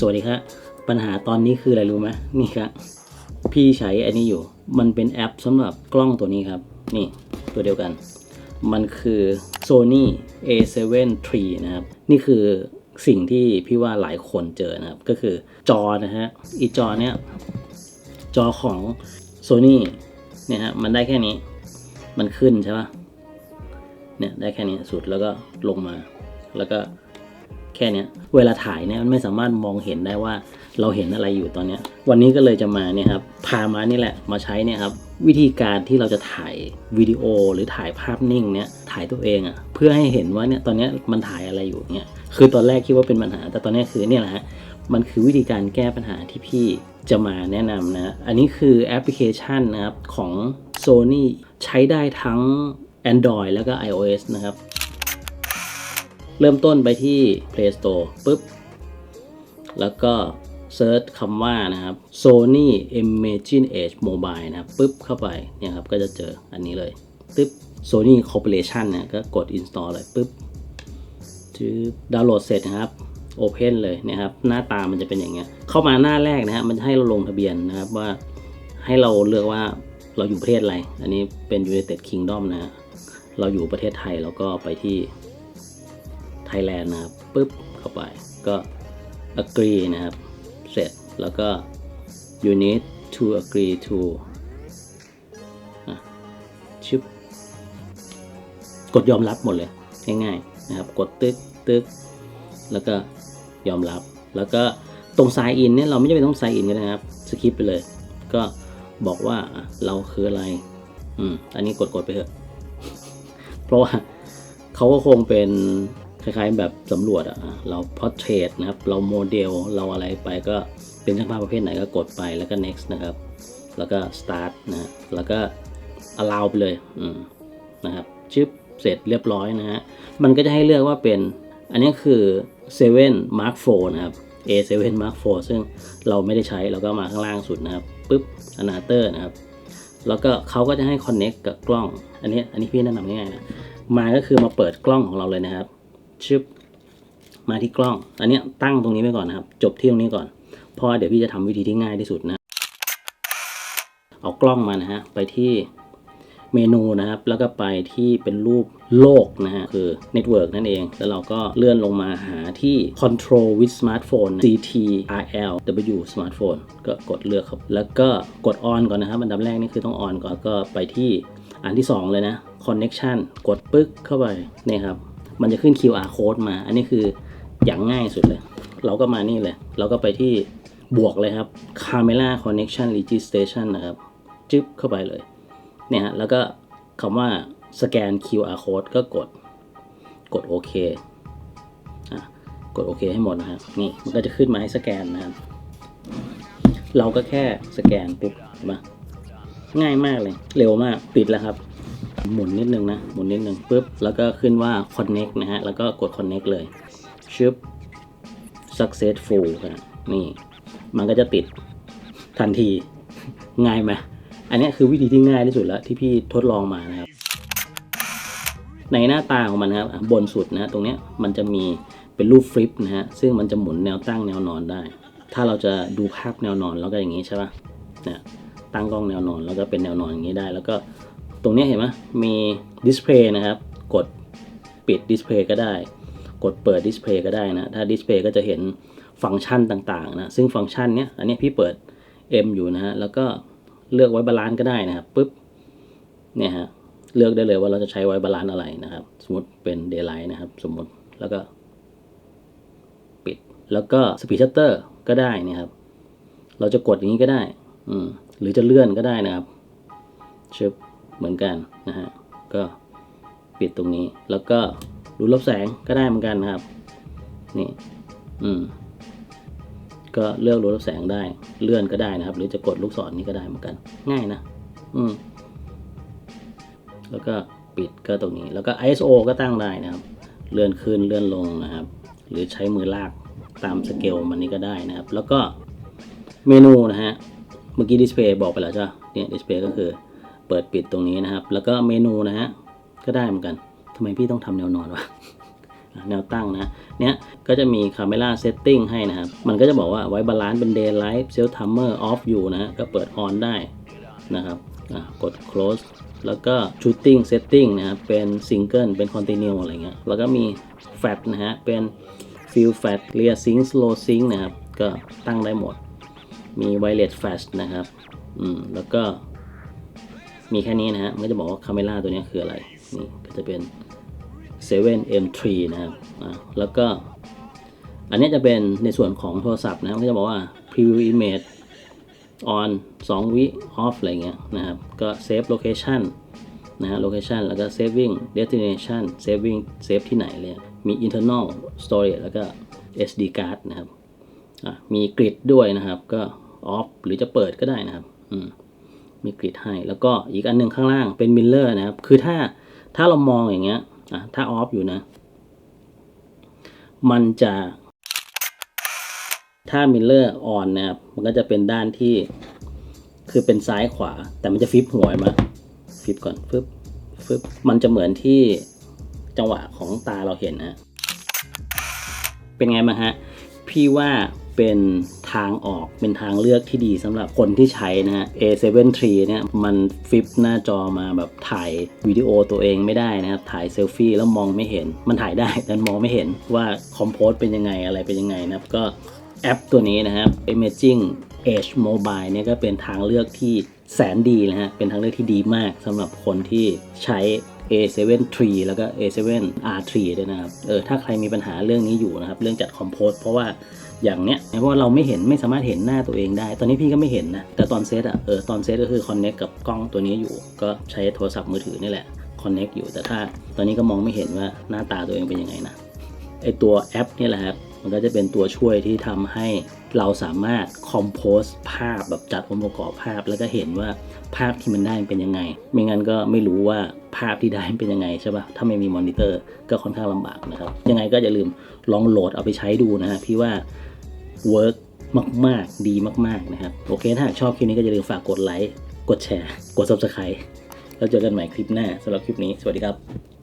สวัสดีครับปัญหาตอนนี้คืออะไรรู้ไหมนี่ครับพี่ใช้อันนี้อยู่ มันเป็นแอปสำหรับกล้องตัวนี้ครับ นี่ตัวเดียวกัน มันคือ Sony A7 III นะครับ นี่คือสิ่งที่พี่ว่าหลายคนเจอนะครับ ก็คือจอนะฮะอีจอเนี้ยจอของ Sony เนี่ยฮะมันได้แค่นี้ มันขึ้นใช่ปะเนี่ยได้แค่นี้สุดแล้วก็ลงมาแล้วก็ แค่เนี้เวลาถ่ายเนี่ยมันไม่สามารถมองเห็นได้ว่าเราเห็นอะไรอยู่ตอนนี้วันนี้ก็เลยจะมาเนี่ยครับพามานี่แหละมาใช้เนี่ยครับวิธีการที่เราจะถ่ายวิดีโอหรือถ่ายภาพนิ่งเนี่ยถ่ายตัวเองอะ่ะเพื่อให้เห็นว่าเนี่ยตอนนี้มันถ่ายอะไรอยู่เนี่ยคือตอนแรกคิดว่าเป็นปัญหา แต่ตอนนี้คือเนี่ยแหละฮะมันคือวิธีการแก้ปัญหาที่พี่จะมาแนะนำนะอันนี้คือแอปพลิเคชันนะครับของ Sony ใช้ได้ทั้ง Android แล้วก็ iOS นะครับ เริ่มต้นไปที่ Play Store ปุ๊บ แล้วก็เซิร์ชคำว่านะครับ Sony Imagine Edge Mobile นะครับปุ๊บเข้าไปเนี่ยครับก็จะเจออันนี้เลยปึ๊บ Sony Corporation เนี่ยก็กด install เลยปุ๊บจืบดาวน์โหลดเสร็จนะครับ Open เลยนะครับ หน้าตามันจะเป็นอย่างเงี้ย เข้ามาหน้าแรกนะฮะมันจะให้เราลงทะเบียนนะครับว่าให้เราเลือกว่าเราอยู่ประเทศอะไร อันนี้เป็น United Kingdom นะ เราอยู่ประเทศไทยแล้วก็ไปที่ ไทยแลนด์นะครับปุ๊บเข้าไปก็ agree นะครับ เสร็จแล้วก็ you need to agree to ชิบกดยอมรับหมดเลยง่ายๆนะครับ กดตึกตึกแล้วก็ยอมรับ แล้วก็ตรง sign in เนี่ยเราไม่จำเป็นต้อง sign in ก็ได้นะครับสคิปไปเลย ก็บอกว่าเราคืออะไร อืมอันนี้กดกดไปเถอะ เพราะว่าเขาก็คงเป็น คล้ายๆแบบสำรวจอะอะเราพอ r t เทรตนะครับ เราโมเดลเราอะไรไปก็เป็นช่างภาพประเภทไหนก็กดไปแล้วก็ next นะครับ แล้วก็ start นะแล้วก็ allow ไปเลยอืมนะครับชึบเสร็จเรียบร้อยนะฮะมันก็จะให้เลือกว่าเป็น อันนี้คือ 7 Mark IV นะครับ A7 Mark IV ซึ่งเราไม่ได้ใช้เราก็มาข้างล่างสุดนะครับปุ๊บ a n a t o r นะครับ แล้วก็เขาก็จะให้ connect กับกล้อง อันนี้อันนี้พี่แนะนำง่ายๆนะมาก็คือมาเปิดกล้องของเราเลยนะครับ ชึบมาที่กล้อง อันนี้ตั้งตรงนี้ไว้ก่อนนะครับ จบที่ตรงนี้ก่อน เพราะเดี๋ยวพี่จะทำวิธีที่ง่ายที่สุดนะ เอากล้องมานะฮะ ไปที่เมนูนะครับ แล้วก็ไปที่เป็นรูปโลกนะฮะ คือ Network นั่นเอง แล้วเราก็เลื่อนลงมาหาที่ Control with Smartphone CTRL W Smartphone ก็กดเลือกครับ แล้วก็กด On ก่อนนะครับ อันดับแรกนี่คือต้อง On ก่อน ก็ไปที่อันที่ 2 เลยนะ Connection กดปึ๊กเข้าไปนี่ครับ มันจะขึ้น QR code มา อันนี้คืออย่างง่ายสุดเลย เราก็มานี่เลย เราก็ไปที่บวกเลยครับ Camera Connection Registration นะครับจึ๊บเข้าไปเลย เนี่ยฮะ แล้วก็คำว่าสแกน QR code ก็กด กดโอเคอะกดโอเคให้หมดนะครับ นี่ มันก็จะขึ้นมาให้สแกนนะครับ เราก็แค่สแกนปุ๊บเห็นปะง่ายมากเลย เร็วมาก ปิดแล้วครับ หมุนนิดนึงนะ หมุนนิดนึงปุ๊บ แล้วก็ขึ้นว่า connect นะฮะ แล้วก็กด connect เลย ชึบ successful นะนี่ มันก็จะติดทันที ง่ายไหมอันนี้คือวิธีที่ง่ายที่สุดแล้วที่พี่ทดลองมานะครับ ในหน้าตาของมันครับ บนสุดนะตรงนี้มันจะมีเป็นรูปฟลิปนะฮะ ซึ่งมันจะหมุนแนวตั้งแนวนอนได้ ถ้าเราจะดูภาพแนวนอนแล้วก็อย่างนี้ใช่ปะเนี่ยตั้งกล้องแนวนอนแล้วก็เป็นแนวนอนอย่างนี้ได้ แล้วก็ ตรงนี้เห็นไหมมีดิสเพลย์นะครับ กดปิดดิสเพลย์ก็ได้ กดเปิดดิสเพลย์ก็ได้นะ ถ้าดิสเพลย์ก็จะเห็นฟังก์ชันต่างๆนะ ซึ่งฟังก์ชันเนี้ย อันนี้พี่เปิด M อยู่นะฮะ แล้วก็เลือกไว้บาลานซ์ก็ได้นะครับปุ๊บ เนี่ยฮะ เลือกได้เลยว่าเราจะใช้ไว้บาลานซ์อะไรนะครับ สมมติเป็น daylight นะครับ สมมติ แล้วก็ปิด แล้วก็ speed shutter ก็ได้นี่ครับ เราจะกดอย่างนี้ก็ได้ อืม หรือจะเลื่อนก็ได้นะครับชึบ เหมือนกันนะฮะก็ปิดตรงนี้ แล้วก็รูลบแสงก็ได้เหมือนกันนะครับ นี่ อืม ก็เลือกรูลบแสงได้ เลื่อนก็ได้นะครับ หรือจะกดลูกศรนี้ก็ได้เหมือนกัน ง่ายนะ อืม แล้วก็ปิดก็ตรงนี้ แล้วก็ ISO ก็ตั้งได้นะครับ เลื่อนขึ้นเลื่อนลงนะครับ หรือใช้มือลากตามสเกลมันนี้ก็ได้นะครับ แล้วก็เมนูนะฮะ เมื่อกี้ดิสเพย์บอกไปแล้วใช่เนี่ยดิสเพย์ก็คือ เปิดปิดตรงนี้นะครับ แล้วก็เมนูนะฮะก็ได้เหมือนกันทำไมพี่ต้องทำแนวนอนวะแนวตั้งนะ เนี้ยก็จะมี Camera Setting ให้นะครับ มันก็จะบอกว่าไว้บาลานซ์เป็น Daylight Self Timer Off อยู่นะฮะก็เปิด On ได้นะครับกด Close แล้วก็ Shooting Setting นะครับเป็น Single เป็น Continue อะไรเงี้ย แล้วก็มี Fat นะฮะ เป็น Fill Fat Rear Sync Slow Sync นะครับ ก็ตั้งได้หมด มี Wireless Flash นะครับ อืม แล้วก็ มีแค่นี้นะฮะมันก็จะบอกว่า Camera ตัวนี้คืออะไร นี่ก็จะเป็น 7M3 นะครับแล้วก็ อันนี้จะเป็นในส่วนของโทรศัพท์นะครับก็จะบอกว่า preview image on 2 วิ off อะไรเงี้ยนะครับ ก็ save location นะฮะ location แล้วก็ saving destination saving save ที่ไหนเลยมี internal storage แล้วก็ SD card นะครับ มีกริดด้วยนะครับ ก็ off หรือจะเปิดก็ได้นะครับ อืม มีกริดให้ แล้วก็อีกอันหนึ่งข้างล่างเป็นมิลเลอร์นะครับ คือถ้าถ้าเรามองอย่างเงี้ยอะถ้า off อยู่นะ มันจะถ้ามิลเลอร์ออนนะครับ มันก็จะเป็นด้านที่คือเป็นซ้ายขวา แต่มันจะฟิปหัวมาฟิปก่อนฟึบฟึบมันจะเหมือนที่จังหวะของตาเราเห็นนะ เป็นไงมาฮะ พี่ว่าเป็นทางออกเป็นทางเลือกที่ดีสำหรับคนที่ใช้นะฮะ A7 III เนี่ยมันฟลิปหน้าจอมาแบบถ่ายวิดีโอตัวเองไม่ได้นะครับ ถ่ายเซลฟี่แล้วมองไม่เห็น มันถ่ายได้แต่มองไม่เห็นว่าคอมโพสเป็นยังไงอะไรเป็นยังไงนะครับ ก็แอปตัวนี้นะครับ Imaging Edge Mobile เนี่ยก็เป็นทางเลือกที่แสนดีนะฮะ เป็นทางเลือกที่ดีมากสำหรับคนที่ใช้ A7 III แล้วก็ A7 R3 ด้วยนะครับ เออ ถ้าใครมีปัญหาเรื่องนี้อยู่นะครับ เรื่องจัดคอมโพสเพราะว่าอย่างเนี้ย เพราะว่าเราไม่เห็นไม่สามารถเห็นหน้าตัวเองได้ ตอนนี้พี่ก็ไม่เห็นนะ แต่ตอนเซตอะเออ ตอนเซตก็คือคอนเน็กกับกล้องตัวนี้อยู่ ก็ใช้โทรศัพท์มือถือนี่แหละ คอนเน็กอยู่ แต่ถ้าตอนนี้ก็มองไม่เห็นว่าหน้าตาตัวเองเป็นยังไงนะ ไอตัวแอปนี่แหละครับ มันก็จะเป็นตัวช่วยที่ทำให้เราสามารถคอมโพสภาพแบบจัดองค์ประกอบภาพ แล้วก็เห็นว่าภาพที่มันได้เป็นยังไง ไม่งั้นก็ไม่รู้ว่าภาพที่ได้เป็นยังไงใช่ปะถ้าไม่มีมอนิเตอร์ก็ค่อนข้างลำบากนะครับ ยังไงก็อย่าลืมลองโหลดเอาไปใช้ดูนะฮะพี่ว่าเวิร์กมาก ๆ ดีมาก ๆ นะครับ โอเค ถ้าหากชอบคลิปนี้ก็อย่าลืมฝากกดไลค์ กดแชร์ กด subscribe แล้วเจอกันใหม่คลิปหน้าสำหรับคลิปนี้ สวัสดีครับ